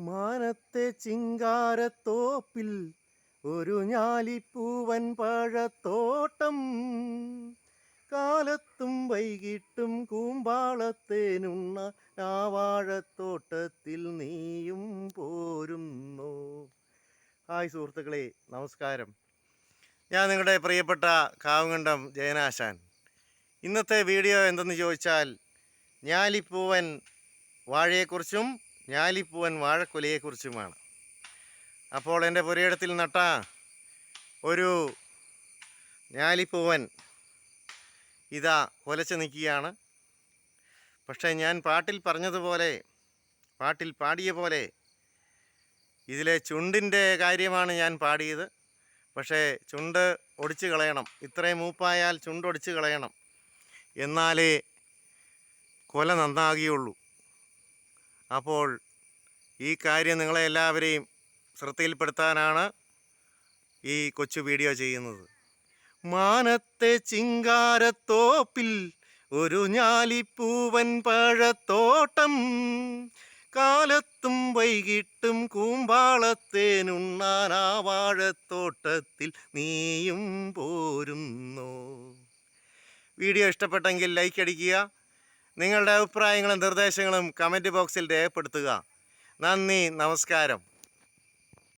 മാനത്തെ ചിങ്കാരത്തോപ്പിൽ ഒരു ഞാലിപ്പൂവൻ പഴത്തോട്ടം. കാലത്തും വൈകിട്ടും കൂമ്പാളത്തേനുണ്ണ ആ വാഴത്തോട്ടത്തിൽ നീയും പോരുന്നു. ഹായ് സുഹൃത്തുക്കളെ നമസ്കാരം. ഞാൻ നിങ്ങളുടെ പ്രിയപ്പെട്ട കാവുകണ്ടം ജയനാശാൻ. ഇന്നത്തെ വീഡിയോ എന്തെന്ന് ചോദിച്ചാൽ ഞാലിപ്പൂവൻ വാഴയെക്കുറിച്ചും ഞാലിപ്പൂവൻ വാഴക്കൊലയെക്കുറിച്ചുമാണ്. അപ്പോൾ എന്റെ പുരയിടത്തിൽ നട്ട ഒരു ഞാലിപ്പൂവൻ ഇതാ കൊലച്ച് നിൽക്കുകയാണ്. പക്ഷേ ഞാൻ പാട്ടിൽ പറഞ്ഞതുപോലെ പാട്ടിൽ പാടിയ പോലെ ഇതിലെ ചുണ്ടിന്റെ കാര്യമാണ് ഞാൻ പാടിയത്. പക്ഷേ ചുണ്ട് ഒടിച്ചു കളയണം ഇത്രയും മൂപ്പായാൽ ചുണ്ട് ഒടിച്ച് കളയണം എന്നാലേ കൊല നന്നാകുകയുള്ളൂ. അപ്പോൾ ഈ കാര്യം നിങ്ങളെ എല്ലാവരെയും ശ്രദ്ധയിൽപ്പെടുത്താനാണ് ഈ കൊച്ചു വീഡിയോ ചെയ്യുന്നത്. മാനത്തെ ചിങ്കാരത്തോപ്പിൽ ഒരു ഞാലിപ്പൂവൻ പഴത്തോട്ടം കാലത്തും വൈകിട്ടും കൂമ്പാളത്തേനുണ്ണാനാ വാഴത്തോട്ടത്തിൽ നീയും പോരുന്നു. വീഡിയോ ഇഷ്ടപ്പെട്ടെങ്കിൽ ലൈക്ക് അടിക്കുക നിങ്ങളുടെ അഭിപ്രായങ്ങളും നിർദ്ദേശങ്ങളും കമന്റ് ബോക്സിൽ രേഖപ്പെടുത്തുക. നന്ദി നമസ്കാരം.